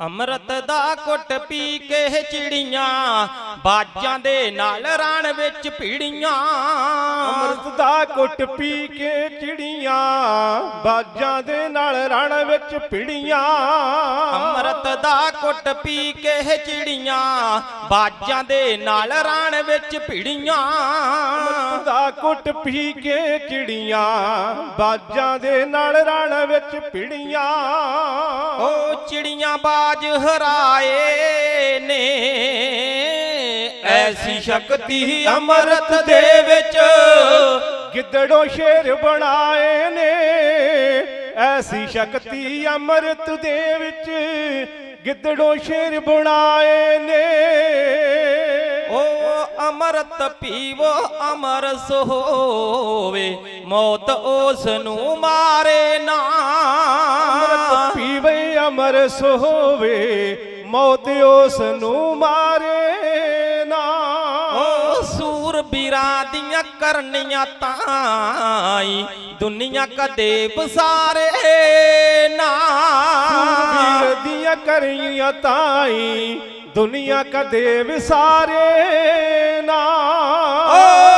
ਅੰਮ੍ਰਿਤ ਦਾ ਘੁੱਟ ਪੀ ਕੇ ਚਿੜੀਆਂ ਬਾਜਾਂ ਦੇ ਨਾਲ ਰਣ ਵਿੱਚ ਭਿੜੀਆਂ ਅੰਮ੍ਰਿਤ ਦਾ ਘੁੱਟ ਪੀ ਕੇ ਚਿੜੀਆਂ ਬਾਜਾਂ ਦੇ ਨਾਲ ਰਣ ਵਿੱਚ ਭਿੜੀਆਂ ਅੰਮ੍ਰਿਤ ਦਾ ਘੁੱਟ ਪੀ ਕੇ ਚਿੜੀਆਂ ਬਾਜਾਂ ਦੇ ਨਾਲ ਰਣ ਵਿੱਚ ਭਿੜੀਆਂ ਅੰਮ੍ਰਿਤ ਦਾ ਘੁੱਟ ਪੀ ਕੇ ਚਿੜੀਆਂ ਬਾਜਾਂ ਦੇ ਨਾਲ ਰਣ ਵਿੱਚ ਭਿੜੀਆਂ ਉਹ ਚਿੜੀਆਂ ਬਾਜ ਹਰਾਏ ਨੇ। ਐਸੀ ਸ਼ਕਤੀ ਅੰਮ੍ਰਿਤ ਦੇ ਵਿੱਚ ਗਿੱਦੜੋ ਸ਼ੇਰ ਬਣਾਏ ਨੇ। ਐਸੀ ਸ਼ਕਤੀ ਅੰਮ੍ਰਿਤ ਦੇ ਵਿੱਚ ਗਿੱਦੜੋ ਸ਼ੇਰ ਬਣਾਏ ਨੇ। ਓ ਅਮਰਤ ਪੀਵੋ ਅਮਰ ਹੋਵੇ, ਮੌਤ ਉਸ ਨੂੰ ਮਾਰੇ ਨਾ। ਅਮਰ ਸੋਵੇ ਮੌਤ ਉਸ ਨੂੰ ਮਾਰੇ ਨਾ। ਓ ਸੂਰ ਬੀਰਾਂ ਦੀਆਂ ਕਰਨੀਆਂ ਤਾਈ ਦੁਨੀਆ ਕਦੇ ਬਸਾਰੇ ਨਾ। ਵੀਰ ਦੀਆਂ ਕਰੀਆਂ ਤਾਈ ਦੁਨੀਆ ਕਦੇ ਵਿਸਾਰੇ ਨਾ। ਓ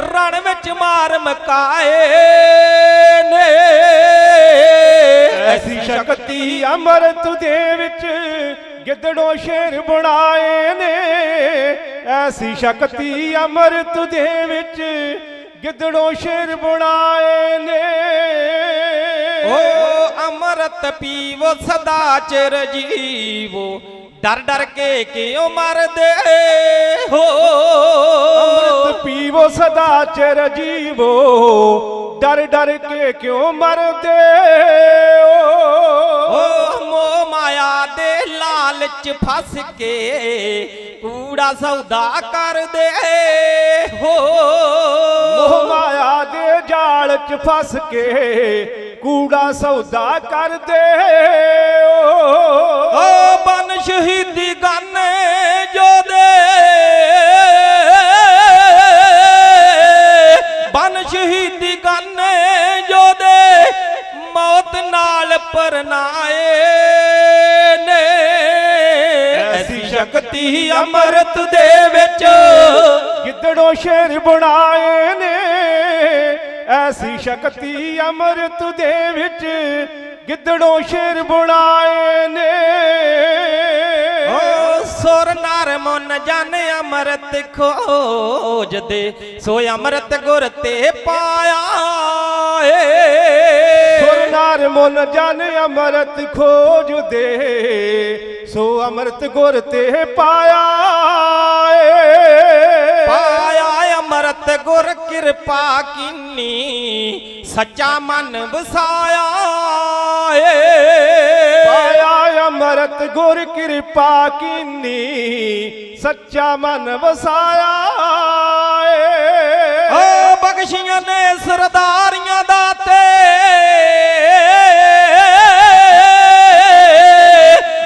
ਰਣ ਵਿੱਚ ਮਾਰ ਮਕਾਏ ਨੇ। ਐਸੀ ਸ਼ਕਤੀ ਅੰਮ੍ਰਿਤ ਦੇ ਵਿੱਚ ਗਿੱਦੜੋਂ ਸ਼ੇਰ ਬਣਾਏ ਨੇ। ਐਸੀ ਸ਼ਕਤੀ ਅੰਮ੍ਰਿਤ ਦੇ ਵਿੱਚ ਗਿੱਦੜੋਂ ਸ਼ੇਰ ਬਣਾਏ ਨੇ। ਓ ਅਮਰਤ ਪੀਵੋ ਸਦਾ ਚਿਰ ਜੀਵੋ। ਡਰ ਡਰ ਕੇ ਕਿਉਂ ਮਰਦੇ ਹੋ? ਅੰਮ੍ਰਿਤ ਪੀਵੋ ਸਦਾ ਚਿਰ ਜੀਵੋ ਡਰ ਡਰ ਕੇ ਕਿਉਂ ਮਰਦੇ ਹੋ? ਮੋਹ ਮਾਇਆ ਦੇ ਲਾਲਚ ਫਸ ਕੇ ਕੂੜਾ ਸੌਦਾ ਕਰਦੇ ਹੋ। ਮੋਹ ਮਾਇਆ ਦੇ ਜਾਲ 'ਚ ਫਸ ਕੇ ਕੂੜਾ ਸੌਦਾ ਕਰਦੇ ਗਾਨੇ ਜੋਦੇ ਮੌਤ ਨਾਲ ਪਰਨਾਏ ਨੇ। ਐਸੀ ਸ਼ਕਤੀ ਅੰਮ੍ਰਿਤ ਦੇ ਵਿੱਚ ਗਿੱਦੜੋਂ ਸ਼ੇਰ ਬਣਾਏ ਨੇ। ਐਸੀ ਸ਼ਕਤੀ ਅੰਮ੍ਰਿਤ ਦੇ ਵਿੱਚ ਗਿੱਦੜੋਂ ਸ਼ੇਰ ਬਣਾਏ ਨੇ। ਸੁਰ ਨਰ ਮਨ ਜਨ ਅੰਮ੍ਰਿਤ ਖੋਜਦੇ ਸੋ ਅੰਮ੍ਰਿਤ ਗੁਰ ਤੇ ਪਾਇਆ ਏ ਸੁਰ ਨਾਰ ਮਨ ਜਨ ਅੰਮ੍ਰਿਤ ਖੋਜਦੇ ਸੋ ਅੰਮ੍ਰਿਤ ਗੁਰ ਤੇ ਪਾਇਆ ਏ। ਪਾਇਆ ਅੰਮ੍ਰਿਤ ਗੁਰ ਕਿਰਪਾ ਕੀਨੀ ਸੱਚਾ ਮਨ ਵਸਾਇਆ ਏ। ਪਾਇਆ ਅੰਮ੍ਰਿਤ ਗੁਰ ਕਿਰਪਾ ਕੀਨੀ ਸੱਚਾ ਮਨ ਵਸਾਇਆ ਬਖਸ਼ੀਆਂ ਨੇ ਸਰਦਾਰੀਆਂ ਦਾ ਤੇ।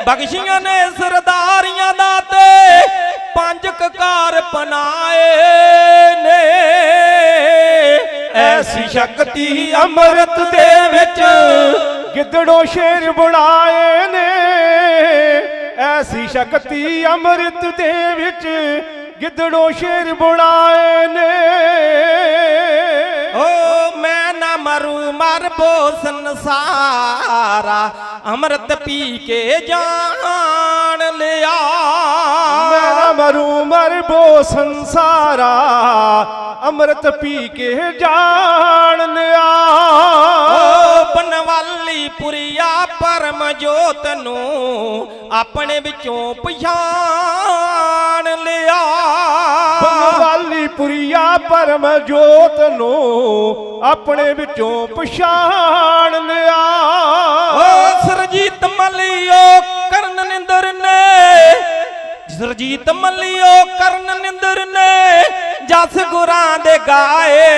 ਬਖਸ਼ੀਆਂ ਨੇ ਸਰਦਾਰੀਆਂ ਦਾ ਤੇ। ਪੰਜ ਕਕਾਰ ਪਨਾਏ ਨੇ। ਐਸੀ ਸ਼ਕਤੀ ਅੰਮ੍ਰਿਤ ਦੇ ਵਿੱਚ ਗਿੱਦੜੋਂ ਸ਼ੇਰ ਬਣਾਏ ਨੇ। ਐਸੀ ਸ਼ਕਤੀ ਅੰਮ੍ਰਿਤ ਦੇ ਵਿੱਚ ਗਿੱਦੜੋ ਸ਼ੇਰ ਬਣਾਏ ਨੇ। ਮਰੂ ਮਰ ਬੋ ਸੰਸਾਰਾ ਅੰਮ੍ਰਿਤ ਪੀ ਕੇ ਜਾਣ ਲਿਆ। ਮੇਰਾ ਮਰੂ ਮਰ ਬੋ ਸੰਸਾਰਾ ਅੰਮ੍ਰਿਤ ਪੀ ਕੇ ਜਾਣ ਲਿਆ। ਬਨਵਾਲੀ ਪੁਰੀਆ ਪਰਮ ਜੋਤ ਨੂੰ ਆਪਣੇ ਵਿੱਚੋਂ ਪਛਾਣ ਲਿਆ। ਵਾਲੀ ਪੁਰੀਆ ਪਰਮ ਜੋਤ ਨੂੰ ਆਪਣੇ ਵਿੱਚੋਂ ਪਛਾਣ ਲਿਆ। ਓ ਸਰਜੀਤ ਮਲਿਓ, ਕਰਨ ਨਿੰਦਰ ਨੇ। ਸਰਜੀਤ ਮਲਿਓ, ਕਰਨ ਨਿੰਦਰ ਨੇ। ਜਸ ਗੁਰਾਂ ਦੇ ਗਾਏ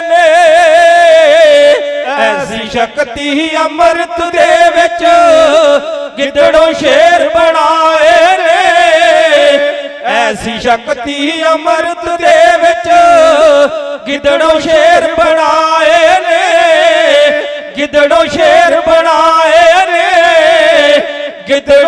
ਨੇ। ਐਸੀ ਸ਼ਕਤੀ ਅੰਮ੍ਰਿਤ ਦੇ ਵਿੱਚ ਗਿੱਦੜੋਂ ਸ਼ੇਰ ਬਣਾਏ ਨੇ। ਐਸੀ ਸ਼ਕਤੀ ਅੰਮ੍ਰਿਤ ਦੇ ਵਿੱਚ ਗਿੱਦੜੋ ਸ਼ੇਰ ਬਣਾਏ ਨੇ ਗਿੱਦੜੋ ਸ਼ੇਰ ਬਣਾਏ ਨੇ ਗਿੱਦੜ